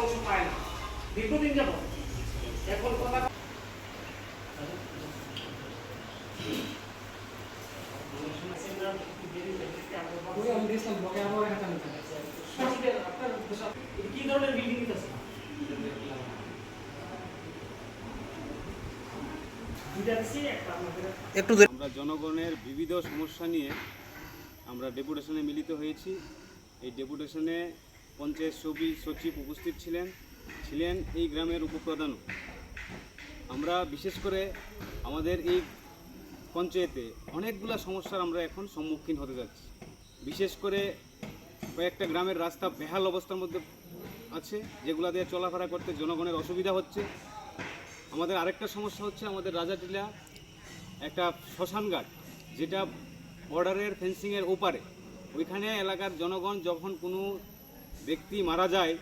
অংশ পায় না। দীর্ঘদিন যাব এখন কথা কি ধরনের বিল্ডিং আছে আমরা জনগণের বিবিধ সমস্যা নিয়ে আমরা ডেপুটেশনে মিলিত হয়েছি। এই ডেপুটেশনে পঞ্চায়েত সবি সচিব উপস্থিত ছিলেন ছিলেন এই গ্রামের উপপ্রধানও। আমরা বিশেষ করে আমাদের এই পঞ্চায়েতে অনেকগুলা সমস্যার আমরা এখন সম্মুখীন হতে যাচ্ছি। বিশেষ করে কয়েকটা গ্রামের রাস্তা বেহাল অবস্থার মধ্যে আছে, যেগুলা দিয়ে চলাফেরা করতে জনগণের অসুবিধা হচ্ছে। আমাদের আরেকটা সমস্যা হচ্ছে আমাদের রাজাটিলা একটা শ্মশানঘাট যেটা বর্ডারের ফেন্সিংয়ের ওপারে। ওইখানে এলাকার জনগণ যখন কোনো ব্যক্তি মারা যায়,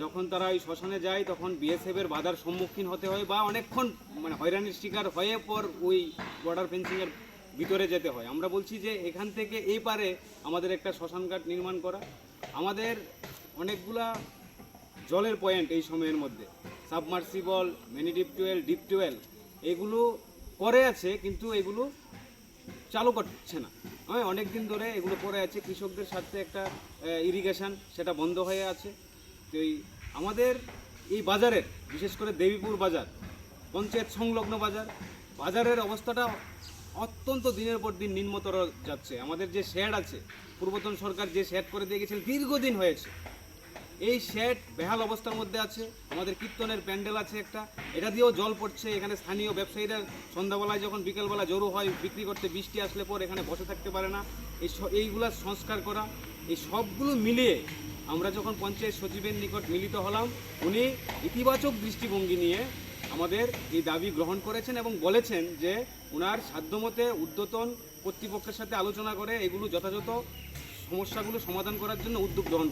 যখন তারা ওই শ্মশানে যায়, তখন বিএসএফের বাধার সম্মুখীন হতে হয় বা অনেকক্ষণ মানে হয়রানির শিকার হয়ে পর ওই বর্ডার ফেন্সিংয়ের ভিতরে যেতে হয়। আমরা বলছি যে এখান থেকে এই পারে আমাদের একটা শ্মশানঘাট নির্মাণ করা। আমাদের অনেকগুলা জলের পয়েন্ট এই সময়ের মধ্যে। Submersible mini deep tubewell deep tubewell এগুলো করে আছে, কিন্তু এগুলো চালু করছে না। হ্যাঁ অনেক দিন ধরে এগুলো পড়ে আছে। কৃষকদের সাথে একটা ইরিগেশন সেটা বন্ধ হয়ে আছে। তো এই আমাদের এই বাজারের, বিশেষ করে দেবীপুর বাজার, পঞ্চায়েত সংলগ্ন বাজার, বাজারের অবস্থাটা অত্যন্ত দিনের পর দিন নিম্নতর যাচ্ছে। আমাদের যে শেড আছে, পূর্বতন সরকার যে শেড করে দিয়ে গেছেন দীর্ঘদিন হয়েছে। এই শেড বেহাল অবস্থার মধ্যে আছে, আমাদের কীর্তনের প্যান্ডেল আছে একটা, এটা দিয়েও জল পড়ছে, এখানে স্থানীয় ব্যবসায়ীরা সন্ধ্যাবেলায় যখন বিকেলবেলা জড়ো হয়, বিক্রি করতে বৃষ্টি আসলে পর এখানে বসে থাকতে পারে না। এই এইগুলা সংস্কার করা, এই সবগুলো মিলিয়ে আমরা যখন পঞ্চায়েত সচিবের নিকট মিলিত হলাম, উনি ইতিবাচক দৃষ্টিভঙ্গি নিয়ে আমাদের এই দাবি গ্রহণ করেছেন এবং বলেছেন যে ওনার সাধ্যমতে উদ্যতন কর্তৃপক্ষের সাথে আলোচনা করে এগুলো যথাযথ সমস্যাগুলো সমাধান করার জন্য উদ্যোগ গ্রহণ